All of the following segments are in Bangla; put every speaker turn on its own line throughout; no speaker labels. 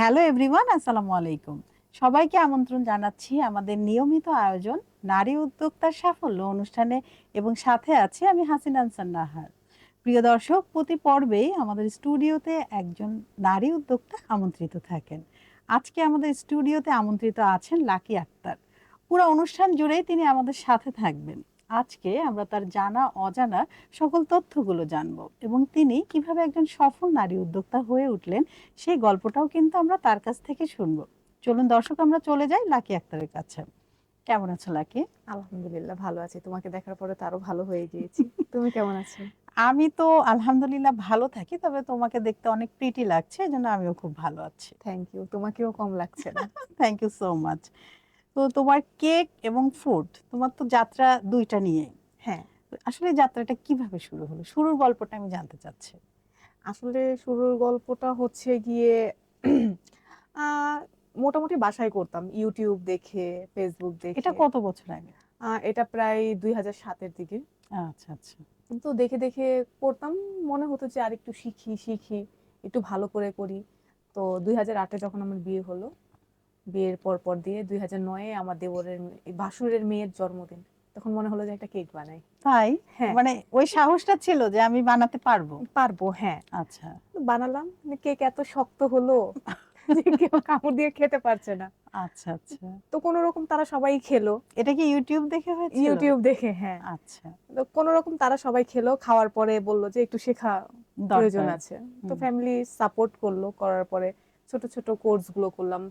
হ্যালো এভরিওয়ান আসসালামু আলাইকুম। সবাইকে আমন্ত্রণ জানাচ্ছি আমাদের নিয়মিত আয়োজন নারী উদ্যোক্তার সাফল্য অনুষ্ঠানে এবং সাথে আছি আমি হাসিন আনসার নাহার প্রিয় দর্শক, প্রতি পর্বেই আমাদের স্টুডিওতে একজন নারী উদ্যোক্তা আমন্ত্রিত থাকেন। আজকে আমাদের স্টুডিওতে আমন্ত্রিত আছেন লাকি আক্তার। পুরো অনুষ্ঠান জুড়েই তিনি আমাদের সাথে থাকবেন। আজকে আমরা তার জানা অজানা সকল তথ্যগুলো জানব এবং তিনি কীভাবে একজন সফল নারী উদ্যোক্তা হয়ে উঠলেন সেই গল্পটাও কিন্তু আমরা তার কাছ থেকে শুনব। চলুন দর্শক আমরা চলে যাই লাকি আক্তারের কাছে। কেমন আছো লাকি?
আলহামদুলিল্লাহ ভালো আছি। তোমাকে দেখার পরে তো আরও ভালো হয়ে গিয়েছি। তুমি কেমন আছো?
আমি তো আলহামদুলিল্লাহ ভালো থাকি তবে তোমাকে দেখতে অনেক প্রিটি লাগছে এজন্য আমিও খুব ভালো আছি।
থ্যাংক ইউ তোমাকেও কম লাগছে না।
থ্যাংক ইউ সো মাচ তো তোমার কেক এবং ফুড তোমার তো যাত্রা দুইটা নিয়ে
হ্যাঁ।
আসলে যাত্রাটা কীভাবে শুরু হলো? শুরুর গল্পটা আমি জানতে চাচ্ছি।
আসলে শুরুর গল্পটা হচ্ছে গিয়ে মোটামুটি বাসায় করতাম। ইউটিউব দেখে ফেসবুক দেখে।
এটা কত বছর আগে?
এটা প্রায় দুই হাজার সাতের দিকে।
আচ্ছা আচ্ছা।
তো দেখে দেখে করতাম। মনে হতো যে আর একটু শিখি শিখি একটু ভালো করে করি। তো দুই হাজার আটে যখন আমার বিয়ে হলো বিয়ের পর পর দিয়ে দুই হাজার নয়ে আমার দেবরের ভাসুরের মেয়ের জন্মদিন। তখন মনে হলো যে একটা কেক বানাই।
তাই?
হ্যাঁ।
মানে ওই সাহসটা ছিল যে আমি বানাতে পারব?
পারব হ্যাঁ।
আচ্ছা।
বানালাম কেক এত শক্ত হলো কেউ কামড় দিয়ে খেতে পারছে না।
আচ্ছা আচ্ছা।
তো কোনো রকম তারা সবাই খেলো।
এটা কি ইউটিউব দেখে হয়েছিল?
ইউটিউব দেখে হ্যাঁ।
আচ্ছা।
তো কোনো রকম তারা সবাই খেলো খাওয়ার পরে বলল যে একটু শেখা প্রয়োজন আছে। তো ফ্যামিলি সাপোর্ট করল করার পরে ছোট ছোট কোর্সগুলো করলাম।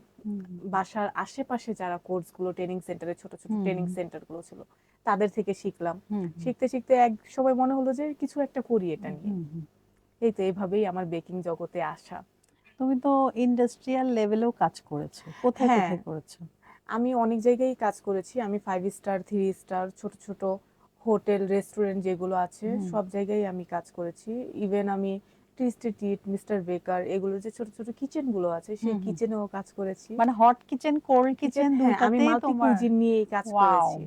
বাসার আশেপাশে যারা কোর্সগুলো ট্রেনিং সেন্টারে ছোট ছোট ট্রেনিং। সেন্টারগুলো ছিল তাদের থেকে শিখলাম। শিখতে শিখতে এক সময় মনে হলো যে কিছু একটা করি এটা নিয়ে। এই তো এইভাবেই আমার বেকিং জগতে আসা।
তুমি তো ইন্ডাস্ট্রিয়াল লেভেলেও কাজ করেছ। কোথায়
হ্যাঁ।
কোথায় করেছ?
আমি অনেক জায়গায় কাজ করেছি। আমি ফাইভ স্টার থ্রি স্টার ছোট ছোট হোটেল রেস্টুরেন্ট যেগুলো আছে সব জায়গায় আমি কাজ করেছি। ইভেন আমি টিস্টেড ইট মিস্টার বেকার এগুলো যে ছোট ছোট কিচেনগুলো আছে সেই। কিচেনেও কাজ করেছি।
মানে হট কিচেন কোল্ড কিচেন
হ্যাঁ, আমি মাল্টি কুইজিন নিয়েই কাজ করেছি।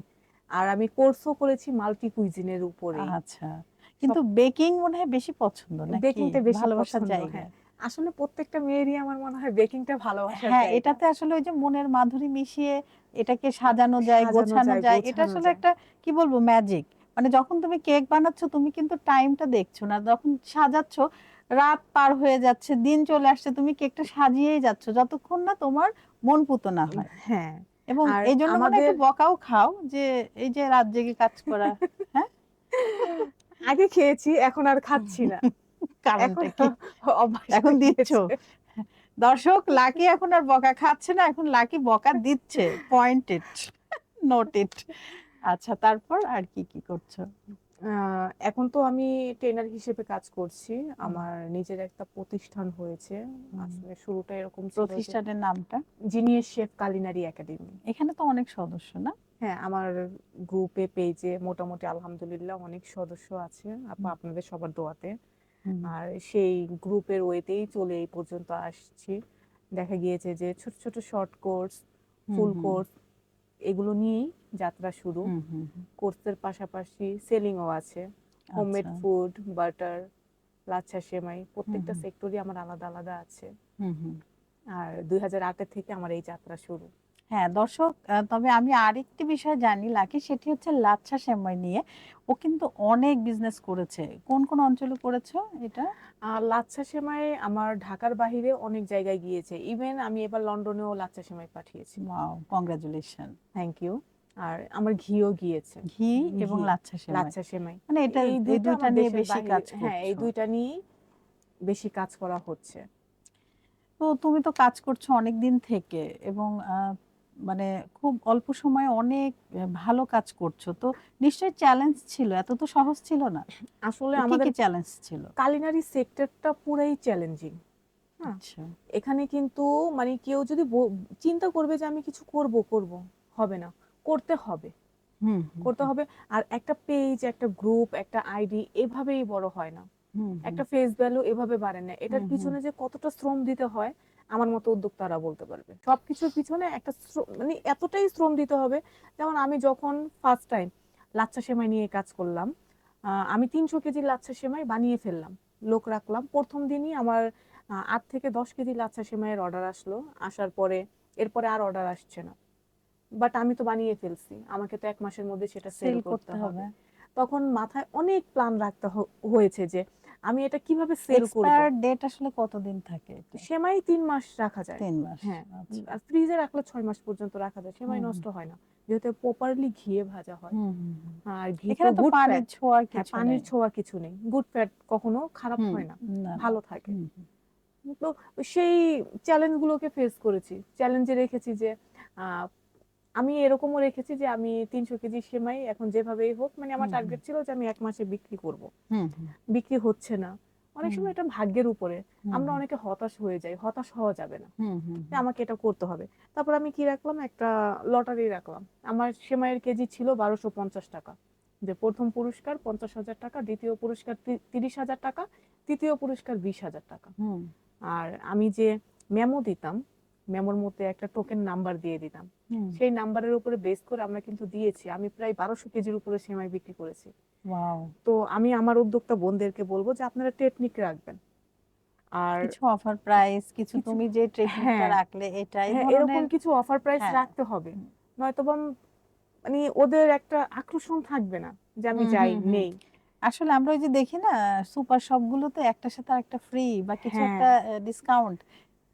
আর আমি কোর্সও করেছি মাল্টি কুইজিনের উপরে।
আচ্ছা। কিন্তু বেকিং মনে হয় বেশি পছন্দ নাকি?
বেকিংটা বেশি
ভালোবাসার জায়গা।
হ্যাঁ। আসলে প্রত্যেকটা মেয়েরই আমার মনে হয় বেকিংটা ভালোবাসার
হ্যাঁ এটাতে আসলে ওই যে মনের মাধুরী মিশিয়ে এটাকে সাজানো যায় গোছানো
যায়
এটা আসলে একটা কি বলব ম্যাজিক মানে যখন তুমি কেক বানাচ্ছ তুমি কিন্তু টাইমটা দেখছ না। যখন সাজাচ্ছ রাত পার হয়ে যাচ্ছে দিন চলে আসছে তুমি কেকটা সাজিয়েই যাচ্ছ যতক্ষণ না তোমার মন পুতো না হয়।
হ্যাঁ
এবং এই জন্য মানে একটু বকাও খাও যে এই যে রাত জেগে কাজ করা হ্যাঁ?
আগে খেয়েছি এখন আর খাচ্ছি না।
কারণটা
এখন
কি? এখন দিচ্ছ? দর্শক লাকি এখন আর বকা খাচ্ছে না এখন লাকি বকা দিচ্ছে পয়েন্টেড নোটেড আচ্ছা তারপর আর কি কি করছ?
এখন তো আমি ট্রেনার হিসেবে কাজ করছি। আমার নিজের একটা প্রতিষ্ঠান হয়েছে। আসলে শুরুটা এরকম ছিল যে
প্রতিষ্ঠানের নামটা?
জিনিয়াস শেফ কালিনারি একাডেমি
এখানে তো অনেক সদস্য না?
হ্যাঁ আমার গ্রুপে পেজে মোটামুটি আলহামদুলিল্লাহ অনেক সদস্য আছে। আপা আপনাদের সবার দোয়াতে। আর সেই গ্রুপের ওয়েতেই চলে এই পর্যন্ত আসছি। দেখা গিয়েছে যে ছোট ছোট শর্ট কোর্স ফুল কোর্স এগুলো নিয়েই যাত্রা শুরু। কোর্সের পাশাপাশি সেলিংও আছে। হোমমেড
আচ্ছা,
ফুড বাটার লাচ্ছা সেমাই প্রত্যেকটা। সেক্টরই আমার আলাদা আলাদা আছে। আর দুই হাজার আটের থেকে আমার এই যাত্রা শুরু।
হ্যাঁ দর্শক তবে আমি আরেকটি বিষয় জানি লাকি সেটি হচ্ছে লাচ্ছা সেমাই নিয়ে। ও কিন্তু অনেক বিজনেস করেছে। কোন কোন অঞ্চলে করেছ এটা?
আর লাচ্ছা সেমাই আমার ঢাকার বাইরে অনেক জায়গায় গিয়েছে। ইভেন আমি এবার লন্ডনেও লাচ্ছা সেমাই পাঠিয়েছি।
ওয়াও কংগ্রাচুলেশন
থ্যাংক ইউ আর আমার ঘিও গিয়েছে।
ঘি এবং লাচ্ছা সেমাই।
লাচ্ছা সেমাই।
মানে এটা
এই দুইটা
নিয়ে বেশি কাজ
হ্যাঁ এই দুইটা নিয়েই বেশি কাজ করা হচ্ছে।
তো তুমি তো কাজ করছ অনেক দিন থেকে এবং মানে খুব অল্প সময়ে অনেক ভালো কাজ করছ। তো নিশ্চয়ই চ্যালেঞ্জ ছিল এত তো সহজ ছিল না।
আসলে আমাদের
চ্যালেঞ্জ ছিল?
কালিনারি সেক্টরটা পুরাই চ্যালেঞ্জিং।
আচ্ছা।
এখানে কিন্তু মানে কেউ যদি চিন্তা করবে যে আমি কিছু করব করব হবে না। করতে হবে। করতে হবে। আর একটা পেজ একটা গ্রুপ একটা আইডি এভাবেই বড় হয় না। একটা ফেস ভ্যালু এভাবে বাড়ে না। এটার। পিছনে যে কতটা শ্রম দিতে হয় আমার মতো উদ্যোক্তারা বলতে পারবে। সবকিছুর পিছনে একটা মানে এতটাই শ্রম দিতে হবে যেমন আমি যখন ফার্স্ট টাইম লাচ্ছা সেমাই নিয়ে কাজ করলাম আমি তিনশো কেজি লাচ্ছা সেমাই বানিয়ে ফেললাম লোক রাখলাম। প্রথম দিনই আমার আট থেকে দশ কেজি লাচ্ছা সেমাইয়ের অর্ডার আসলো। আসার পরে এরপরে আর অর্ডার আসছে না। বাট আমি তো বানিয়ে ফেলছি আমাকে তো এক মাসের মধ্যে সেটা সেল করতে হবে।
হবে।
তখন মাথায় অনেক প্ল্যান রাখতে হয়েছে যে আমি এটা কীভাবে সেল করব?
এক্সপায়ার ডেট আসলে কতদিন থাকে
সেমাই তিন মাস রাখা যায়।
তিন মাস
হ্যাঁ
আচ্ছা।
আর ফ্রিজে রাখলে ছয় মাস পর্যন্ত রাখা যায়। সেমাই নষ্ট হয় না। যেহেতু প্রপারলি ঘিয়ে ভাজা হয়। আর ঘি
তো
গুড
পানির ছোঁয়ার
হ্যাঁ
কিছু
পানির। ছোঁয়া কিছু নেই। গুড ফ্যাট কখনো খারাপ হয় না। ভালো থাকে। তো সেই চ্যালেঞ্জ গুলোকে ফেস করেছি। চ্যালেঞ্জে রেখেছি যে আহ, আমি এরকমও রেখেছি যে আমি তিনশো কেজি সেমাই এখন যেভাবেই হোক মানে আমার টার্গেট ছিল যে আমি এক মাসে বিক্রি করব। বিক্রি হচ্ছে না। অনেক সময় এটা ভাগ্যের উপরে। আমরা অনেকে হতাশ হয়ে যাই হতাশ হওয়া যাবে না। আমাকে এটা করতে হবে। তারপর আমি কি রাখলাম? একটা লটারি রাখলাম। আমার সেমাইয়ের কেজি ছিল বারোশো পঞ্চাশ টাকা। যে প্রথম পুরস্কার পঞ্চাশ হাজার টাকা দ্বিতীয় পুরস্কার তিরিশ হাজার টাকা তৃতীয় পুরস্কার বিশ হাজার টাকা।
হুম,
আর আমি যে মেমো দিতাম মেমোর মধ্যে একটা টোকেন নাম্বার দিয়ে দিতাম। সেই নাম্বারের উপরে বেস করে আমরা কিন্তু দিয়েছি। আমি প্রায় বারোশো কেজির উপরে সেমাই বিক্রি করেছি। তো আমি আমার উদ্যোক্তা বোনদেরকে বলব যে আপনারা টেকনিক রাখবেন। আর
কিছু অফার প্রাইস কিছু তুমি যে ট্রেকিংটা
হ্যাঁ।
রাখলে এটা এই
হ্যাঁ, এরকম কিছু অফার প্রাইস
হ্যাঁ।
রাখতে হবে। নয়তোবা উম মানে ওদের একটা আকর্ষণ থাকবে না যে আমি যাই। নেই।
আসলে আমরা ওই যে দেখি না সুপার শপগুলোতে একটার সাথে আরেকটা ফ্রি বা কিছু
হ্যাঁ।
একটা ডিসকাউন্ট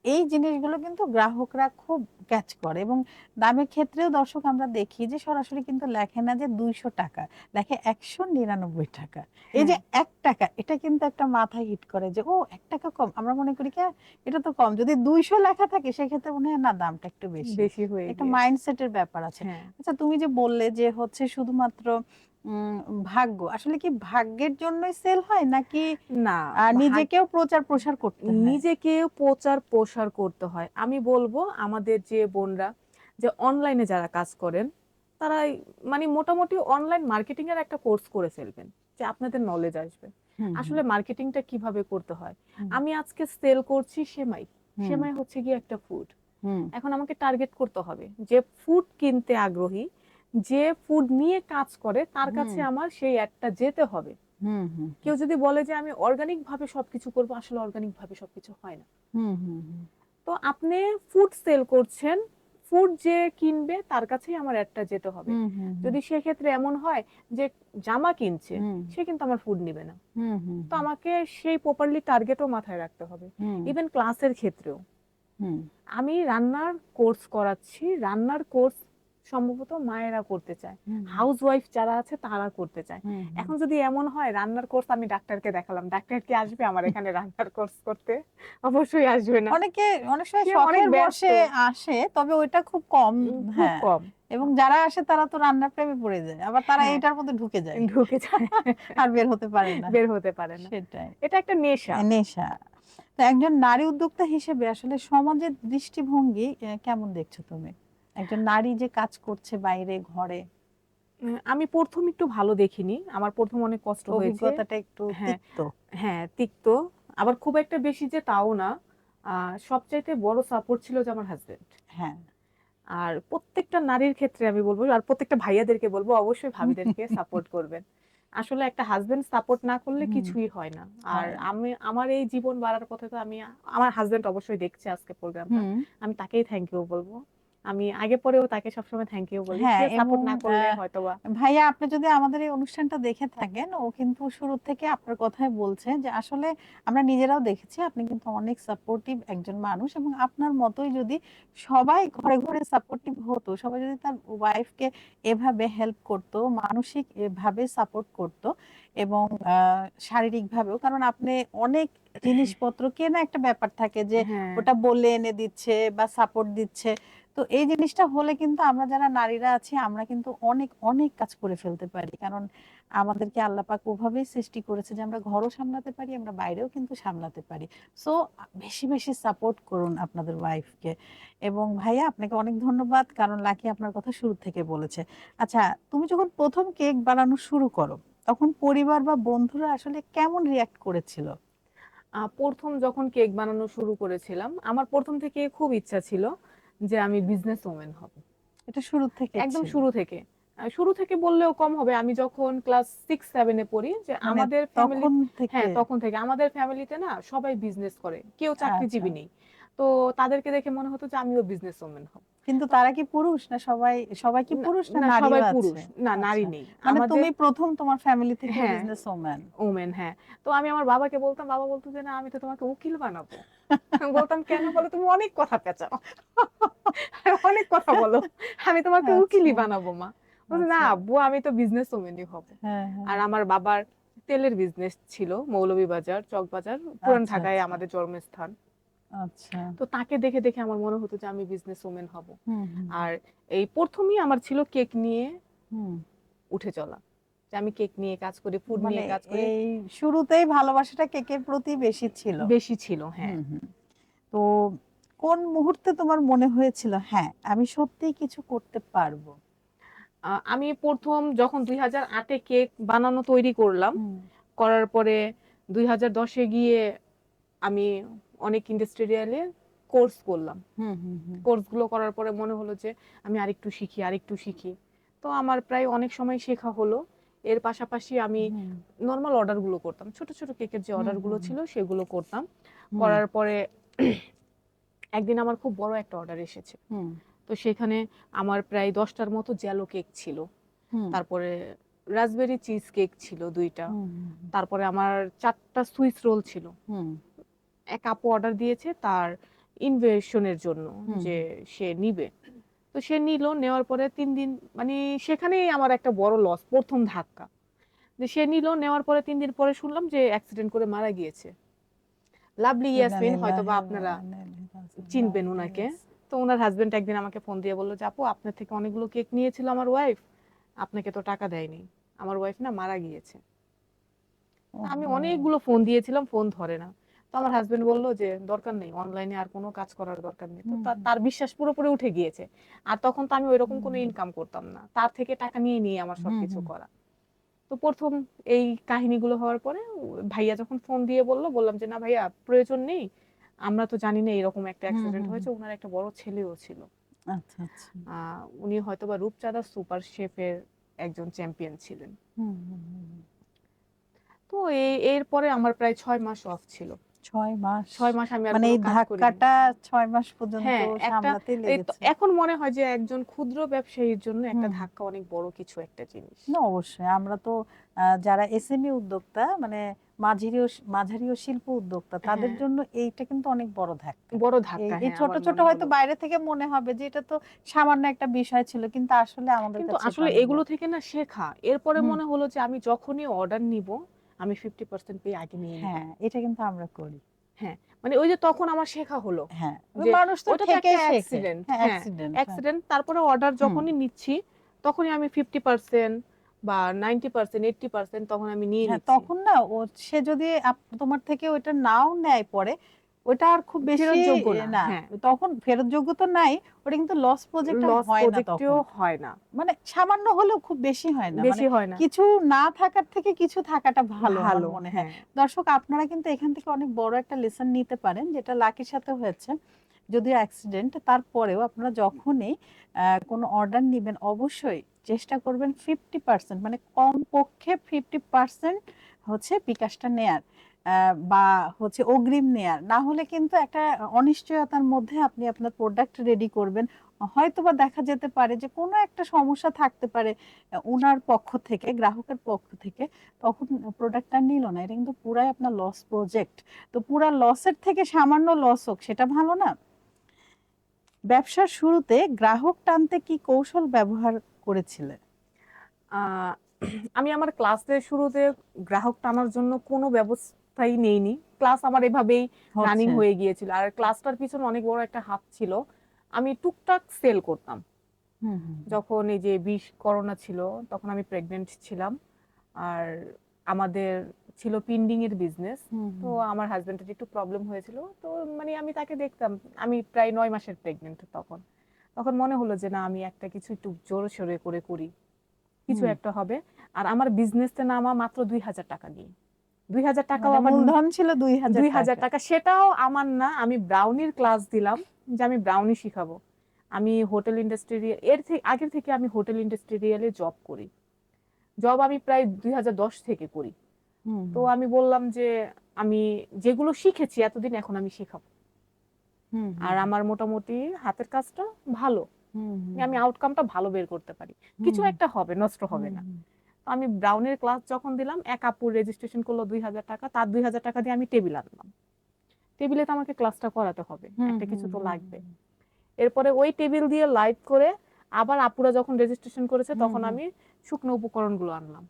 এই জিনিসগুলো কিন্তু গ্রাহকরা খুব ক্যাচ করে এবং দামের ক্ষেত্রেও দর্শক আমরা দেখি যে সরাসরি কিন্তু লেখে না যে দুইশো টাকা লেখে একশো নিরানব্বই টাকা। এই যে
হ্যাঁ।
এক টাকা এটা কিন্তু একটা মাথায় হিট করে যে ও এক টাকা কম। আমরা মনে করি কি এটা তো কম। যদি দুইশো লেখা থাকে সেক্ষেত্রে মনে হয় না দামটা একটু বেশি।
বেশি হয়ে
একটা। মাইন্ডসেটের ব্যাপার আছে।
হ্যাঁ।
আচ্ছা তুমি যে বললে যে হচ্ছে শুধুমাত্র ভাগ্য। আসলে কি ভাগ্যের জন্যই সেল হয় নাকি
না
নিজেকেও প্রচার প্রসার করতে হয়?
নিজেকে প্রচার প্রসার করতে হয়। আমি বলব আমাদের যে বোনরা যে অনলাইনে যারা কাজ করেন তারা মানে মোটামুটি অনলাইন মার্কেটিং এর একটা কোর্স করে ফেলবেন যে আপনাদের নলেজ আসবে। আসলে মার্কেটিংটা কীভাবে করতে হয়? আমি আজকে সেল করছি সেমাই। সেমাই হচ্ছে গিয়ে একটা ফুড এখন আমাকে টার্গেট করতে হবে যে ফুড কিনতে আগ্রহী যে ফুড নিয়ে কাজ করে তার কাছে আমার সেই অ্যাডটা যেতে হবে। কেউ যদি বলে যে আমি অর্গানিক ভাবে সবকিছু করব আসলে অর্গানিক ভাবে সবকিছু হয় না। তো আপনি ফুড সেল করছেন ফুড যে কিনবে তার কাছেই আমার অ্যাডটা যেতে হবে। যদি সেক্ষেত্রে এমন হয় যে জামা কিনছে সে কিন্তু আমার ফুড নিবে না।
হুম, হুম,
তো আমাকে সেই প্রপারলি টার্গেটও মাথায় রাখতে হবে। ইভেন ক্লাসের ক্ষেত্রেও।
হুম,
আমি রান্নার কোর্স করাচ্ছি রান্নার কোর্স সম্ভবত মায়েরা করতে চায়। হাউস ওয়াইফ যারা আছে তারা করতে চায়। এখন যদি এমন হয় রান্নার কোর্স আমি ডাক্তারকে দেখালাম। ডাক্তার কি আসবে আমার এখানে রান্নার কোর্স করতে? অবশ্যই আসবে না।
অনেকে অনেক সময় শখের বসে আসে তবে ওইটা খুব কম
খুব
হ্যাঁ।
কম।
এবং যারা আসে তারা তো রান্নার প্রেমে পড়ে যায়। আবার তারা
হ্যাঁ।
এটার মধ্যে ঢুকে যায়।
ঢুকে যায়।
আর বের হতে পারে না।
বের হতে পারে না।
সেটাই।
এটা একটা নেশা।
নেশা। তো একজন নারী উদ্যোক্তা হিসেবে আসলে সমাজের দৃষ্টিভঙ্গি কেমন দেখছ তুমি? একজন নারী যে কাজ করছে বাইরে ঘরে।
আমি প্রথম একটু ভালো দেখিনি। আমার প্রথম অনেক কষ্ট হয়েছে।
অভিজ্ঞতাটা একটু
হ্যাঁ।
তিক্ত।
হ্যাঁ তিক্ত। আবার খুব একটা বেশি যে তাও না। সবচাইতে বড় সাপোর্ট ছিল যে আমার হাজবেন্ড
হ্যাঁ।
আর প্রত্যেকটা নারীর ক্ষেত্রে আমি বলব আর প্রত্যেকটা ভাইয়াদেরকে বলব অবশ্যই ভাবিদেরকে সাপোর্ট করবেন। আসলে একটা হাজবেন্ড সাপোর্ট না করলে কিছুই হয় না। আর আমি আমার এই জীবন বাড়ার পথে তো আমি আমার হাজবেন্ড অবশ্যই দেখছে আজকে প্রোগ্রামটা আমি তাকেই থ্যাংক ইউ বলব। আমি আগে পরেও তাকে সবসময় থ্যাংক ইউ বলি।
হ্যাঁ,
সাপোর্ট না করলে
আহ,
হয়তোবা।
ভাইয়া আপনি যদি আমাদের এই অনুষ্ঠানটা দেখে থাকেন ও কিন্তু শুরু থেকে আপনার কথাই বলছে যে আসলে আমরা নিজেরাও দেখেছি আপনি কিন্তু অনেক সাপোর্টিভ একজন মানুষ এবং আপনার মতোই যদি সবাই ঘরে ঘরে সাপোর্টিভ হতো সবাই যদি তার ওয়াইফকে এভাবে হেল্প করত মানসিক এভাবে সাপোর্ট করত এবং আহ, শারীরিকভাবেও কারণ আপনি অনেক জিনিসপত্র কেনা একটা ব্যাপার থাকে যে
হ্যাঁ।
ওটা বলে এনে দিচ্ছে বা সাপোর্ট দিচ্ছে তো এই জিনিসটা হলে কিন্তু আমরা যারা নারীরা আছি, আমরা কিন্তু অনেক অনেক কাজ করে ফেলতে পারি। কারণ আমাদেরকে আল্লাহ পাক ওভাবেই সৃষ্টি করেছে যে আমরা ঘরও সামলাতে পারি, আমরা বাইরেও কিন্তু সামলাতে পারি। সো, বেশি বেশি সাপোর্ট করুন আপনাদের ওয়াইফকে এবং ভাইয়া, আপনাকে অনেক ধন্যবাদ, কারণ লাকি আপনার কথা শুরু থেকে বলেছে। আচ্ছা তুমি যখন প্রথম কেক বানানো শুরু করো, তখন পরিবার বা বন্ধুরা আসলে কেমন রিয়াক্ট করেছিল?
প্রথম যখন কেক বানানো শুরু করেছিলাম, আমার প্রথম থেকে খুব ইচ্ছা ছিল। যে আমি বিজনেস ওমেন হব।
এটা শুরু থেকে
একদম শুরু থেকে। শুরু থেকে বললেও কম হবে। আমি যখন ক্লাস সিক্স সেভেনে পড়ি যে
মানে
আমাদের ফ্যামিলি হ্যাঁ তখন থেকে। আমাদের ফ্যামিলিতে না সবাই বিজনেস করে। কেউ চাকরিজীবী
আচ্ছা।
নেই। তো তাদেরকে দেখে মনে হতো যে আমিও বিজনেস ওমেন হব
কিন্তু তারা কি পুরুষ না সবাই সবাই কি পুরুষ না
সবাই পুরুষ না নারী
আচ্ছা।
নেই
মানে তুমি প্রথম তোমার ফ্যামিলি থেকে। বিজনেস ওম্যান
ওমেন হ্যাঁ তো আমি আমার বাবাকে বলতাম বাবা বলতো যে না আমি তো তোমাকে উকিল বানাবো আমি বলতাম কেন বলো তুমি অনেক কথা পেঁচাও অনেক কথা বলো আমি তোমাকে উকিলই
আচ্ছা।
বানাবো মা না
আচ্ছা।
আব্বু আমি তো বিজনেস ওমেনই হব
হ্যাঁ হ্যাঁ।
আর আমার বাবার তেলের বিজনেস ছিল মৌলভীবাজার চকবাজার পুরান ঢাকায়। আমাদের জন্মস্থান
আচ্ছা।
তো তাকে দেখে দেখে আমার মনে হতো যে আমি বিজনেস ওমেন হব। আর এই প্রথমেই আমার ছিল কেক নিয়ে উঠে চলা। যে আমি কেক নিয়ে কাজ করি ফুড
মানে
নিয়ে কাজ করি।
এই শুরুতেই ভালোবাসাটা কেকের প্রতি বেশি ছিল।
বেশি ছিল হ্যাঁ।
তো কোন মুহূর্তে তোমার মনে হয়েছিল হ্যাঁ আমি সত্যিই কিছু করতে পারব?
আমি প্রথম যখন দুই হাজার আটে কেক বানানো তৈরি করলাম করার পরে দুই হাজার দশে গিয়ে আমি অনেক ইন্ডাস্ট্রিয়ালে কোর্স করলাম।
হুম, হুম, হুম।
কোর্সগুলো করার পরে মনে হলো যে আমি আরেকটু শিখি আরেকটু শিখি। তো আমার প্রায় অনেক সময় শেখা হলো। এর পাশাপাশি আমি নর্মাল অর্ডারগুলো করতাম। ছোট ছোট কেকের যে অর্ডারগুলো ছিল সেগুলো করতাম। করার পরে একদিন আমার খুব বড় একটা অর্ডার এসেছে।
হুম,
তো সেখানে আমার প্রায় দশটার মতো জ্যালো কেক ছিল। তারপরে রাসবেরি চিজ কেক ছিল দুইটা। তারপরে আমার চারটা সুইস রোল ছিল।
হুম,
এক আপু অর্ডার দিয়েছে তার ইনভেশনের জন্য যে সে নিবে। তো সে নিল নেওয়ার পরে তিন দিন মানে সেখানেই আমার একটা বড় লস প্রথম ধাক্কা। যে সে নিল নেওয়ার পরে তিন দিন পরে শুনলাম যে অ্যাক্সিডেন্ট করে মারা গিয়েছে। লাভলি ইয়াসমিন হয়তো বা আপনারা চিনবেন ওনাকে। তো ওনার হাজবেন্ড একদিন আমাকে ফোন দিয়ে বলল যে আপু আপনার থেকে অনেকগুলো কেক নিয়েছিল আমার ওয়াইফ আপনাকে তো টাকা দেয়নি। আমার ওয়াইফ না মারা গিয়েছে। আমি অনেকগুলো ফোন দিয়েছিলাম ফোন ধরে না। তো আমার হাজবেন্ড বলল যে দরকার নেই অনলাইনে আর কোনো কাজ করার দরকার নেই। তো। তার বিশ্বাস পুরোপুরি উঠে গিয়েছে। আর তখন তো আমি ওইরকম কোনো ইনকাম করতাম না। তার থেকে টাকা নিয়ে নিয়ে আমার সবকিছু করা। তো প্রথম এই কাহিনীগুলো হওয়ার পরে ভাইয়া যখন ফোন দিয়ে বলল বললাম যে না ভাইয়া প্রয়োজন নেই। আমরা তো জানি না এরকম একটা অ্যাক্সিডেন্ট হয়েছে। ওনার একটা বড় ছেলেও ছিল।
আচ্ছা আচ্ছা।
উনি হয়তোবা রূপচাঁদা সুপার শেফের একজন চ্যাম্পিয়ন ছিলেন। তো এই এরপরে আমার প্রায় ছয় মাস অফ ছিল।
ছয় মাস।
ছয় মাস আমি
মানে এই ধাক্কাটা ছয় মাস পর্যন্ত
হ্যাঁ,
সামলাতে লেগেছে।
এখন মনে হয় যে একজন ক্ষুদ্র ব্যবসায়ীর জন্য একটা ধাক্কা অনেক বড় কিছু একটা জিনিস।
না অবশ্যই। আমরা তো যারা এসএমই উদ্যোক্তা মানে শিল্প উদ্যোক্তা তাদের
হ্যাঁ।
জন্য এইটা কিন্তু অনেক বড় ধাক্কা।
বড় ধাক্কা
এই
হ্যাঁ,
ছোট ছোট হয়তো বাইরে থেকে মনে হবে যে এটা তো সামান্য একটা বিষয় ছিল কিন্তু আসলে আমাদের
কিন্তু আসলে এগুলো থেকে না শেখা। এরপরে মনে হলো যে আমি যখনই অর্ডার নিব আমি ফিফটি পার্সেন্ট পেয়ে আগে নিয়ে
হ্যাঁ এটা কিন্তু আমরা করি।
হ্যাঁ মানে ওই যে তখন আমার শেখা হলো
হ্যাঁ মানুষ তো থেকে হ্যাঁ
হ্যাঁ,
অ্যাক্সিডেন্ট
অ্যাক্সিডেন্ট তারপরে অর্ডার যখনই নিচ্ছি তখনই আমি ফিফটি পার্সেন্ট বা নাইনটি পার্সেন্ট এইটটি পার্সেন্ট তখন আমি নিয়ে
হ্যাঁ তখন না ও সে যদি তোমার থেকে ওইটা নাও নেয় পরে ওটা আর খুব বেশি
ফেরতযোগ্য না, হ্যাঁ।
তখন ফেরতযোগ্য তো নাই ওটা কিন্তু লস প্রজেক্ট হয় না
হয় না।
মানে সামান্য হলেও খুব বেশি হয় না। মানে
বেশি হয় না।
কিছু না থাকার থেকে কিছু থাকাটা ভালো
ভালো
মনে হয়।
হ্যাঁ।
দর্শক আপনারা কিন্তু এখান থেকে অনেক বড় একটা লেসন নিতে পারেন যেটা লাকির সাথে হয়েছে। যদিও অ্যাক্সিডেন্ট তারপরেও আপনারা যখনই কোনো অর্ডার নেবেন অবশ্যই চেষ্টা করবেন ফিফটি পার্সেন্ট মানে কম পক্ষে ফিফটি পার্সেন্ট হচ্ছে বিকাশটা নেয়ার। বা হচ্ছে অগ্রিম নেয়ার। না হলে কিন্তু একটা অনিশ্চয়তার মধ্যে আপনি আপনার প্রোডাক্ট রেডি করবেন। হয়তো বা দেখা যেতে পারে যে কোনো একটা সমস্যা থাকতে পারে ওনার পক্ষ থেকে, গ্রাহকের পক্ষ থেকে, তখন প্রোডাক্টটা নিল না। এটা কিন্তু পুরাই আপনার লস প্রজেক্ট তো পুরা লসের থেকে সামান্য লস হোক, সেটা ভালো না। ব্যবসার শুরুতে গ্রাহক টানতে কি কৌশল ব্যবহার করেছিলে?
আমি আমার ক্লাসের শুরুতে গ্রাহক টানার জন্য কোনো ব্যবস্থাই নেইনি। ক্লাস আমার এভাবেই রানিং হয়ে গিয়েছিল। আর ক্লাসটার পিছনে অনেক বড় একটা হাত ছিল। আমি টুকটাক সেল করতাম। যখন এই যে বিষ করোনা ছিল তখন আমি প্রেগনেন্ট ছিলাম। আর আমাদের ছিল পিন্ডিং এর বিজনেস তো আমার হাজবেন্ডের একটু প্রবলেম হয়েছিল। তো মানে আমি তাকে দেখতাম। আমি প্রায় নয় মাসের প্রেগনেন্ট তখন। তখন মনে হলো যে না আমি একটা কিছু একটু জোরে সোরে করে করি। কিছু একটা হবে। আর আমার বিজনেসটা নামা মাত্র দুই হাজার টাকা দিয়ে। দুই হাজার টাকাও
মানে
আমার
মূলধন ছিল দুই হাজার
দুই হাজার টাকা। সেটাও আমার না আমি ব্রাউনির ক্লাস দিলাম যে আমি ব্রাউনি শিখাবো। আমি হোটেল ইন্ডাস্ট্রি এর থেকে আগের থেকে আমি হোটেল ইন্ডাস্ট্রিয়ালে জব করি। জব আমি প্রায় দুই হাজার দশ থেকে করি। তো আমি বললাম যে আমি যেগুলো শিখেছি এতদিন এখন আমি শেখাবো। আর আমার মোটামুটি হাতের কাজটা ভালো। আমি আউটকামটা ভালো বের করতে পারি। কিছু একটা হবে নষ্ট হবে না। তো আমি ব্রাউনের ক্লাস যখন দিলাম এক আপুর রেজিস্ট্রেশন করল দুই হাজার টাকা তার দুই হাজার টাকা দিয়ে আমি টেবিল আনলাম। টেবিলে তো আমাকে ক্লাসটা করাতে হবে একটা কিছু তো লাগবে। এরপরে ওই টেবিল দিয়ে লাইভ করে আবার আপুরা যখন রেজিস্ট্রেশন করেছে তখন আমি শুকনো উপকরণগুলো আনলাম।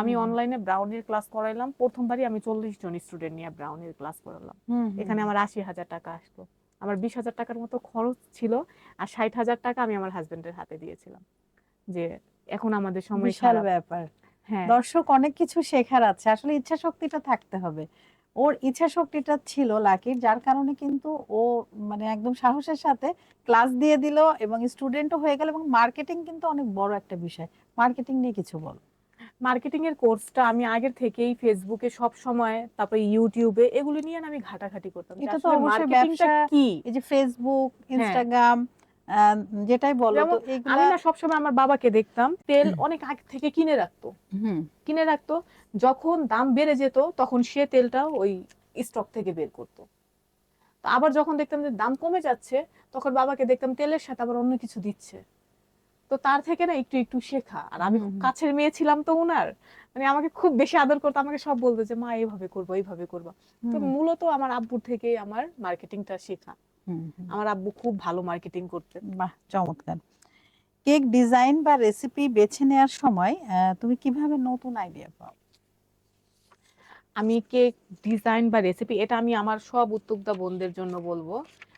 আমি অনলাইনে ব্রাউনের ক্লাস করাইলাম প্রথমবারই আমি চল্লিশ জন স্টুডেন্ট নিয়ে ব্রাউনের ক্লাস করালাম। এখানে আমার আশি হাজার টাকা আসলো। আমার বিশ হাজার টাকার মতো খরচ ছিল আর ষাট হাজার টাকা আমি আমার হাজবেন্ডের হাতে দিয়েছিলাম। যে এখন আমাদের সময়
বিশাল ব্যাপার। দর্শক অনেক কিছু শেখার আছে। আসলে ইচ্ছা শক্তিটা থাকতে হবে। ওর ইচ্ছা শক্তিটা ছিল লাকির যার কারণে কিন্তু ও মানে একদম সাহসের সাথে ক্লাস দিয়ে দিল এবং স্টুডেন্টও হয়ে গেল এবং মার্কেটিং কিন্তু অনেক বড় একটা বিষয়। মার্কেটিং নিয়ে কিছু বল।
মার্কেটিং এর কোর্সটা আমি আগের থেকেই ফেসবুকে সব সময় তারপরে ইউটিউবে এগুলো নিয়ে আমি ঘাটাঘাটি করতাম
এটা তো অবশ্যই
মার্কেটিংটা
ব্যবসা,
কি?
এই যে ফেসবুক
হ্যাঁ।
ইনস্টাগ্রাম যেটাই বলো
আমি না সবসময় আমার বাবাকে দেখতাম তেল অনেক আগে থেকে কিনে রাখতো। কিনে রাখতো যখন দাম বেড়ে যেত তখন সে তেলটা ওই স্টক থেকে বের করতো। আবার যখন দেখতাম যে দাম কমে যাচ্ছে তখন বাবাকে দেখতাম তেলের সাথে আবার অন্য কিছু দিচ্ছে। তো তার থেকে না একটু একটু শেখা। আর আমি। কাছের মেয়ে ছিলাম তো উনার। মানে আমাকে খুব বেশি আদর করতো আমাকে সব বলতো যে মা এইভাবে করব এইভাবে করব। তো মূলত আমার আব্বুর থেকেই আমার মার্কেটিংটা শেখা। আমার আব্বু খুব ভালো মার্কেটিং করতেন।
বাহ চমৎকার। কেক ডিজাইন বা রেসিপি বেছে নেওয়ার সময় তুমি কীভাবে নতুন আইডিয়া পাও?
আমি কেক ডিজাইন বা রেসিপি এটা আমি আমার সব উদ্যোক্তা বোনদের জন্য বলব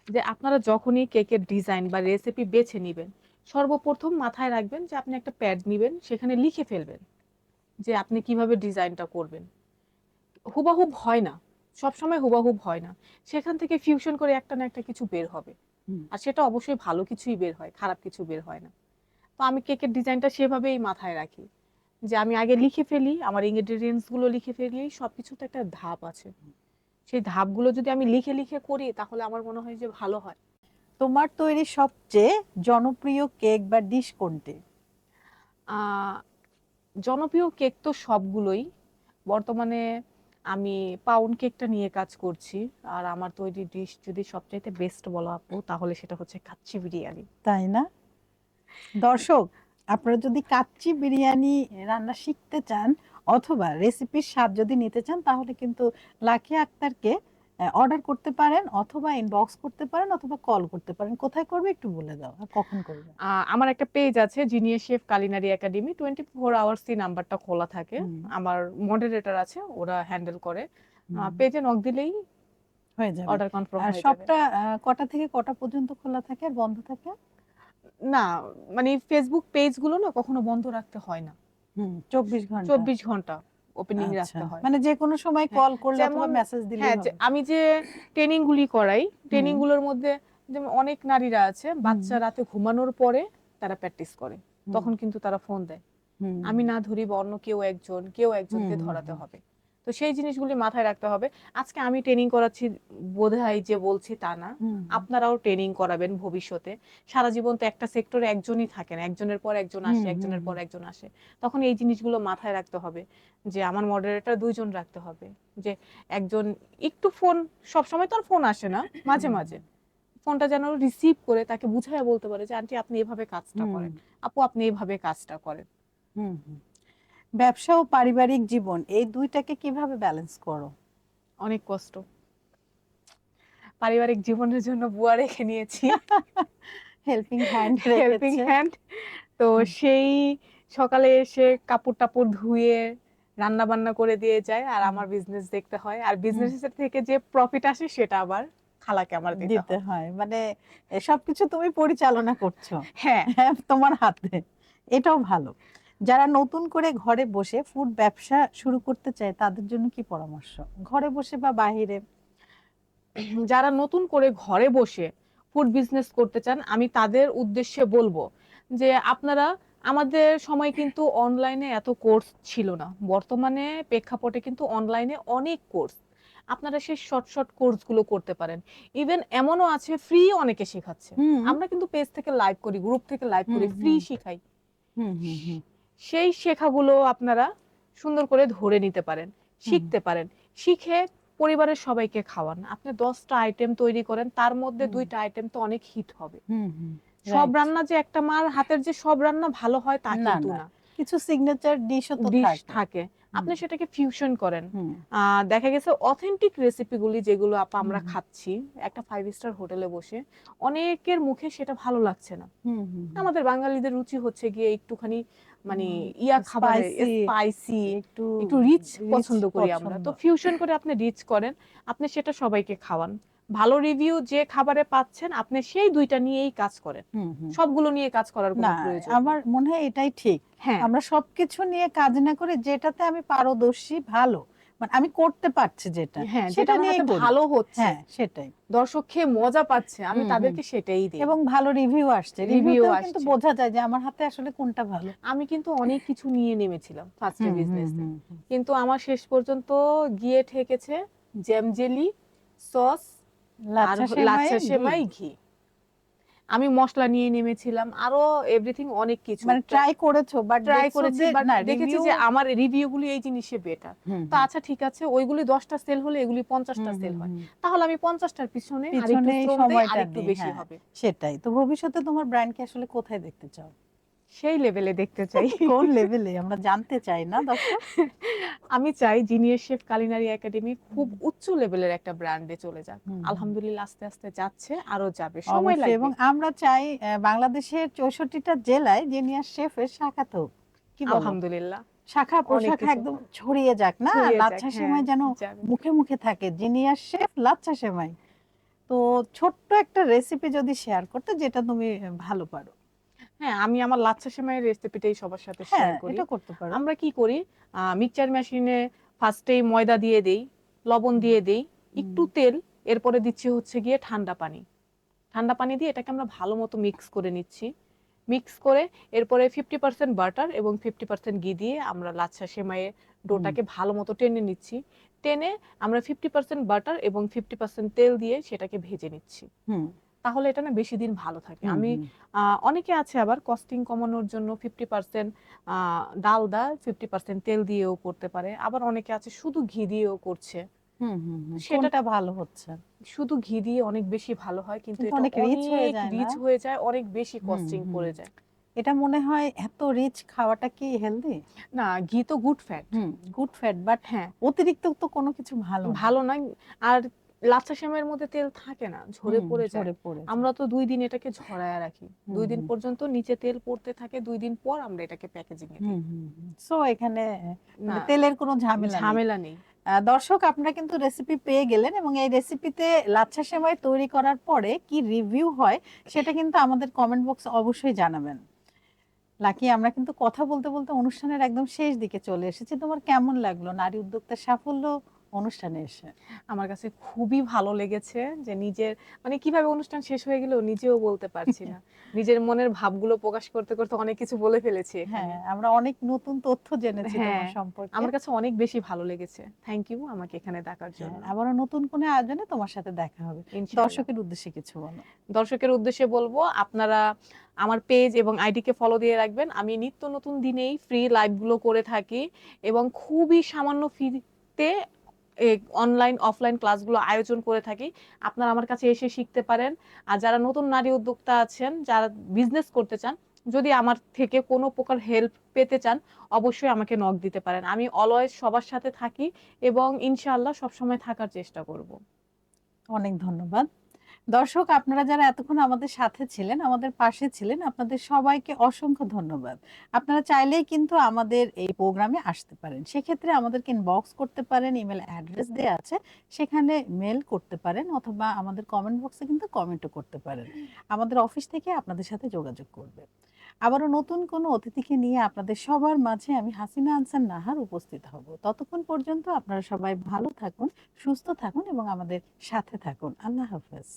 যে আপনারা যখনই কেকের ডিজাইন বা রেসিপি বেছে নেবেন সর্বপ্রথম মাথায় রাখবেন যে আপনি একটা প্যাড নেবেন সেখানে লিখে ফেলবেন যে আপনি কীভাবে ডিজাইনটা করবেন। হুবাহুব হয় না। সবসময় হুবাহুব হয় না। সেখান থেকে ফিউশন করে একটা না একটা কিছু বের হবে। আর সেটা অবশ্যই ভালো কিছুই বের হয় খারাপ কিছু বের হয় না। তো আমি কেকের ডিজাইনটা সেভাবেই মাথায় রাখি। যে আমি আগে লিখে ফেলি আমার ইনগ্রেডিয়েন্টসগুলো লিখে ফেলি সবকিছুতে একটা ধাপ আছে। সেই ধাপগুলো যদি আমি লিখে লিখে করি তাহলে আমার মনে হয় যে ভালো হয়।
তোমার তৈরি সবচেয়ে জনপ্রিয় কেক বা ডিশ কোনটি?
জনপ্রিয় কেক তো সবগুলোই। বর্তমানে আমি পাউন্ড কেকটা নিয়ে কাজ করছি। আর আমার তৈরি ডিশ যদি সবচাইতে বেস্ট বলো আপু, তাহলে সেটা হচ্ছে কাচ্চি বিরিয়ানি।
তাই না? দর্শক, আপনারা যদি কাচ্চি বিরিয়ানি রান্না শিখতে চান, অথবা রেসিপির স্বাদ যদি নিতে চান, তাহলে কিন্তু লাকি আক্তারকে অর্ডার করতে পারেন অথবা ইনবক্স করতে পারেন অথবা কল করতে পারেন। কোথায় করবে একটু বলে দাও আর কখন করবে।
আমার একটা পেজ আছে genius chef culinary academy twenty four hours এই নাম্বারটা খোলা থাকে। আমার মডারেটর আছে ওরা হ্যান্ডেল করে। পেজে নক দিলেই
হয়ে যাবে।
অর্ডার কনফার্ম হয়ে যাবে।
সবটা কটা থেকে কটা পর্যন্ত খোলা থাকে আর বন্ধ থাকে?
না মানে ফেসবুক পেজগুলো না কখনো বন্ধ রাখতে হয় না।
চব্বিশ ঘণ্টা।
চব্বিশ ঘণ্টা। ওপেনিং
আচ্ছা,
রাখতে হয়।
মানে যে কোনো সময়
হ্যাঁ,
কল করলে অথবা মেসেজ দিলে
হ্যাঁ আমি যে ট্রেনিং গুলি করাই ট্রেনিংগুলোর মধ্যে যেমন অনেক নারীরা আছে বাচ্চা রাতে ঘুমানোর পরে তারা প্র্যাকটিস করে। তখন কিন্তু তারা ফোন দেয়। আমি না ধরি বা অন্য কেউ একজন কেউ একজনকে ধরাতে হবে। তো সেই জিনিসগুলি মাথায় রাখতে হবে। আজকে আমি ট্রেনিং করাচ্ছি বোধহয় যে বলছি তা না। আপনারাও ট্রেনিং করাবেন ভবিষ্যতে। সারা জীবন তো একটা সেক্টরে একজনই থাকেন একজনের পর একজন আসে একজনের পর একজন আসে। তখন এই জিনিসগুলো মাথায় রাখতে হবে যে আমার মডারেটর দুইজন রাখতে হবে। যে একজন একটু ফোন সব সময় তো আর ফোন আসে না মাঝে মাঝে। ফোনটা যেন রিসিভ করে তাকে বুঝাইয়া বলতে পারে যে আন্টি আপনি এভাবে কাজটা করেন। আপু আপনি এইভাবে কাজটা করেন।
হুম। ব্যবসা ও পারিবারিক জীবন এই দুইটাকে কীভাবে ব্যালেন্স করো?
অনেক কষ্ট। পারিবারিক জীবনের জন্য বুয়া রেখে নিয়েছি।
হেল্পিং হ্যান্ড
হেল্পিং হ্যান্ড তো সেই সকালে এসে কাপড় টাপড় ধুয়ে রান্না বান্না করে দিয়ে যায় আর আমার বিজনেস দেখতে হয়। আর বিজনেস থেকে যে প্রফিট আসে সেটা আবার খালাকে আমার দিতে হয়।
হয়। মানে সবকিছু তুমি পরিচালনা করছ।
হ্যাঁ।
হ্যাঁ তোমার হাতে। এটাও ভালো। যারা নতুন করে ঘরে বসে ফুড ব্যবসা শুরু করতে চায় তাদের জন্য কি পরামর্শ? ঘরে বসে বা বাহিরে?
যারা নতুন করে ঘরে বসে ফুড বিজনেস করতে চান আমি তাদের উদ্দেশ্যে বলব যে আপনারা আমাদের সময় কিন্তু অনলাইনে এত কোর্স ছিল না। বর্তমানে প্রেক্ষাপটে কিন্তু অনলাইনে অনেক কোর্স আপনারা সেই শর্ট শর্ট কোর্সগুলো করতে পারেন। ইভেন এমনও আছে ফ্রি অনেকে শেখাচ্ছে। আমরা কিন্তু পেজ থেকে লাইভ করি গ্রুপ থেকে লাইভ করি ফ্রি। শিখাই।
হুম, হুম, হুম।
সেই শেখাগুলো আপনারা সুন্দর করে ধরে নিতে পারেন শিখতে পারেন। শিখে পরিবারের সবাইকে খাওয়ান। আপনি দশটা আইটেম তৈরি করেন তার মধ্যে দুইটা আইটেম তো অনেক হিট হবে। সব রান্না যে একটা মার হাতের যে সব রান্না ভালো হয় তা
না,
কিন্তু
না।
না।
কিছু সিগনেচার ডিশও তো থাকে।
আপনি সেটাকে ফিউশন করেন। দেখা গেছে অথেন্টিক রেসিপিগুলি যেগুলো আপা আমরা খাচ্ছি একটা ফাইভ স্টার হোটেলে বসে অনেকের মুখে সেটা ভালো লাগছে না।
হুম, হুম, হুম।
আমাদের বাঙালিদের রুচি হচ্ছে গিয়ে একটুখানি মানে ইয়া খাবার স্পাইসি
একটু
একটু রিচ পছন্দ করি আমরা। তো ফিউশন করে আপনি রিচ করেন আপনি সেটা সবাইকে খাওয়ান। ভালো রিভিউ যে খাবারে পাচ্ছেন আপনি সেই দুইটা নিয়েই কাজ করেন। সবগুলো নিয়ে কাজ করার কোনো প্রয়োজন
আমার মনে হয় এটাই ঠিক।
হ্যাঁ।
আমরা সবকিছু নিয়ে কাজ না করে যেটাতে আমি পারদর্শী ভালো মানে আমি করতে পারছি যেটা
হ্যাঁ
সেটা নিয়ে
ভালো হচ্ছে।
হ্যাঁ সেটাই।
দর্শক খেয়ে মজা পাচ্ছে আমি তাদেরকে সেটাই দিই।
এবং ভালো রিভিউ আসছে।
Review
রিভিউতেও কিন্তু বোঝা যায় যে আমার হাতে আসলে কোনটা ভালো।
আমি কিন্তু অনেক কিছু নিয়ে নেমেছিলাম ফার্স্টে বিজনেস। কিন্তু আমার শেষ পর্যন্ত গিয়ে ঠেকেছে জ্যাম জেলি সস
লাচ্ছা সেমাই, ঘি।
আমি মশলা নিয়ে নেমেছিলাম আরও এভরিথিং অনেক কিছু।
মানে ট্রাই করেছ বাট
ট্রাই করেছি বাট
না
দেখেছি যে আমার রিভিউ গুলি এই জিনিসে বেটার তো আচ্ছা ঠিক আছে ওইগুলি দশটা সেল হলে এগুলি পঞ্চাশটা সেল হয়। তাহলে আমি পঞ্চাশটার পিছনে আরেকটু সময় দেই, আরেকটু বেশি
হ্যাঁ।
হবে।
সেটাই। তো ভবিষ্যতে তোমার ব্র্যান্ডকে আসলে কোথায় দেখতে চাও?
সেই লেভেলে দেখতে চাই।
কোন লেভেলে আমরা জানতে চাই না দর্শক
আমি চাই জিনিয়ার শেফ কালিনারি একাডেমি খুব উচ্চ লেভেলের একটা ব্র্যান্ডে চলে যাক। আলহামদুলিল্লাহ আস্তে আস্তে যাচ্ছে আরও যাবে। সময় লাগবে।
এবং আমরা চাই বাংলাদেশের চৌষট্টিটা জেলায় জিনিয়াস শেফের শাখা তো কি
আলহামদুলিল্লাহ।
শাখা প্রশাখা একদম ছড়িয়ে যাক না? লাচ্ছা
হ্যাঁ,
সেমাই যেন। মুখে মুখে থাকে। জিনিয়াস শেফ লাচ্ছা সেমাই। তো ছোট্ট একটা রেসিপি যদি শেয়ার করতে যেটা তুমি ভালো পারো।
হ্যাঁ আমি আমার লাচ্ছা সেমাইয়ের রেসিপিটাই সবার সাথে
হ্যাঁ
শেয়ার করি।
এটা করতে পারো।
আমরা কি করি? মিক্সচার মেশিনে ফার্স্টেই ময়দা দিয়ে দেই লবণ দিয়ে দেই একটু তেল এরপরে দিচ্ছি হচ্ছে গিয়ে ঠান্ডা পানি। ঠান্ডা পানি দিয়ে এটাকে আমরা ভালো মতো মিক্স করে নিচ্ছি। মিক্স করে এরপরে ফিফটি পার্সেন্ট বাটার এবং ফিফটি পার্সেন্ট ঘি দিয়ে আমরা লাচ্ছা সেমাইয়ের ডোটাকে ভালো মতো টেনে নিচ্ছি। টেনে আমরা ফিফটি পার্সেন্ট বাটার এবং ফিফটি পার্সেন্ট তেল দিয়ে সেটাকে ভেজে নিচ্ছি।
হুম।
তাহলে এটা না বেশি দিন ভালো থাকে। আমি অনেকে আছে আবার কস্টিং কমানোর জন্য ফিফটি পার্সেন্ট ডাল দা ফিফটি পার্সেন্ট তেল দিয়েও করতে পারে। আবার অনেকে আছে শুধু ঘি দিয়েও করছে।
হুম হুম হুম। ভালো হচ্ছে।
শুধু ঘি দিয়ে অনেক বেশি ভালো হয় কিন্তু এটা
অনেক rich হয়ে যায়
রিচ হয়ে যায় অনেক বেশি কস্টিং। পড়ে যায়।
এটা মনে হয় এত রিচ খাওয়াটা কি হেলদি
না ঘি তো good fat
good fat but
হ্যাঁ।
অতিরিক্ত তো কোনো কিছু ভালো
ভালো নয়। আর লাচ্ছা সেমাইয়ের মধ্যে তেল থাকে না ঝরে পড়ে যায়।
ঝরে পড়ে
আমরা তো দুই দিন এটাকে ঝরায় রাখি। দুই দিন পর্যন্ত নিচে তেল পড়তে থাকে দুই দিন পর আমরা এটাকে প্যাকেজিং এ
সো এখানে মানে তেলের কোনো ঝামেলা নেই।
ঝামেলা নেই।
দর্শক আপনারা কিন্তু রেসিপি পেয়ে গেলেন এবং এই রেসিপিতে লাচ্ছা সেমাই তৈরি করার পরে কি রিভিউ হয় সেটা কিন্তু আমাদের কমেন্ট বক্সে অবশ্যই জানাবেন। লাকি আমরা কিন্তু কথা বলতে বলতে অনুষ্ঠানের একদম শেষ দিকে চলে এসেছি। তোমার কেমন লাগল? নারী উদ্যোক্তার সাফল্য অনুষ্ঠানে এসে?
আমার কাছে খুবই ভালো লেগেছে যে নিজের মানে কীভাবে অনুষ্ঠান শেষ হয়ে গেলেও নিজেও বলতে পারছি না। নিজের মনের ভাবগুলো প্রকাশ করতে করতে অনেক কিছু বলে ফেলেছি এখানে।
হ্যাঁ আমরা অনেক নতুন তথ্য জেনেছি তোমার
হ্যাঁ,
সম্পর্কে।
আমার কাছে অনেক বেশি ভালো লেগেছে। থ্যাংক ইউ আমাকে এখানে ডাকার জন্য।
হ্যাঁ, আবারও নতুন কোনো আয়োজনে তোমার সাথে দেখা হবে। দর্শকের উদ্দেশ্যে কিছু বলো।
দর্শকের উদ্দেশ্যে বলব আপনারা আমার পেজ এবং আইডিকে ফলো দিয়ে রাখবেন। আমি নিত্য নতুন দিনেই ফ্রি লাইভগুলো করে থাকি এবং খুবই সামান্য ফিতে অনলাইন অফলাইন ক্লাসগুলো আয়োজন করে থাকি। আপনারা আমার কাছে এসে শিখতে পারেন। আর যারা নতুন নারী উদ্যোক্তা আছেন, যারা বিজনেস করতে চান, যদি আমার থেকে কোনো প্রকার হেল্প পেতে চান, অবশ্যই আমাকে নক দিতে পারেন। আমি অলওয়েজ সবার সাথে থাকি এবং ইনশাআল্লাহ সবসময় থাকার চেষ্টা করব।
অনেক ধন্যবাদ। দর্শক আপনারা যারা এতক্ষণ আমাদের সাথে ছিলেন আমাদের পাশে ছিলেন আপনাদের সবাইকে অসংখ্য ধন্যবাদ। আপনারা চাইলেই কিন্তু আমাদের এই প্রোগ্রামে আসতে পারেন। সেক্ষেত্রে আমাদেরকে ইনবক্স করতে পারেন ইমেল অ্যাড্রেস দেওয়া আছে সেখানে মেল করতে পারেন অথবা আমাদের কমেন্ট বক্সে কিন্তু কমেন্টও করতে পারেন। আমাদের অফিস থেকে আপনাদের সাথে যোগাযোগ করবে। আবারও নতুন কোনো অতিথিকে নিয়ে আপনাদের সবার মাঝে আমি হাসিনা আনসার নাহার উপস্থিত হব। ততক্ষণ পর্যন্ত আপনারা সবাই ভালো থাকুন, সুস্থ থাকুন এবং আমাদের সাথে থাকুন। আল্লাহ হাফেজ।